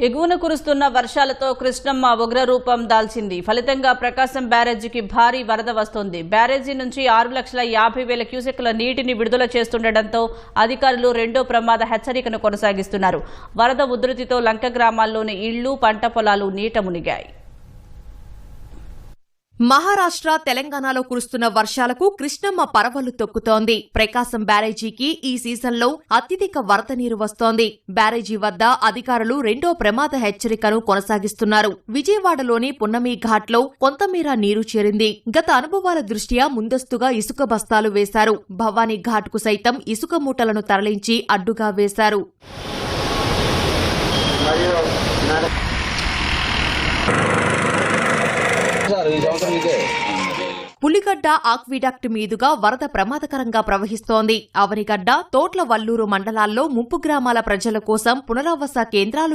ఎగువన కురుస్తున్న వర్షాలతో కృష్ణమ్మ ఉగ్రరూపం దాల్చింది. ఫలితంగా ప్రకాశం బ్యారేజీకి భారీ వరద వస్తోంది. బ్యారేజీ నుంచి ఆరు లక్షల యాభై వేల క్యూసెక్ల నీటిని విడుదల చేస్తుండటంతో అధికారులు రెండో ప్రమాద హెచ్చరికను కొనసాగిస్తున్నారు. వరద ఉధృతితో లంక గ్రామాల్లోని ఇళ్ళు పంట పొలాలు నీట మునిగాయి. మహారాష్ట్ర తెలంగాణలో కురుస్తున్న వర్షాలకు కృష్ణమ్మ పరవలు తొక్కుతోంది. ప్రకాశం బ్యారేజీకి ఈ సీజన్లో అత్యధిక వరద నీరు వస్తోంది. బ్యారేజీ వద్ద అధికారులు రెండో ప్రమాద హెచ్చరికను కొనసాగిస్తున్నారు. విజయవాడలోని పున్నమి ఘాట్లో కొంతమేర నీరు చేరింది. గత అనుభవాల దృష్ట్యా ముందస్తుగా ఇసుక బస్తాలు వేశారు. భవానీ ఘాట్కు సైతం ఇసుక మూటలను తరలించి అడ్డుగా వేశారు. సార్ ఈ సంవత్సరం ఇదే పులిగడ్డ ఆక్విడాక్ట్ మీదుగా వరద ప్రమాదకరంగా ప్రవహిస్తోంది. అవనిగడ్డ తోట్ల వల్లూరు మండలాల్లో ముంపు గ్రామాల ప్రజల కోసం పునరావాస కేంద్రాలు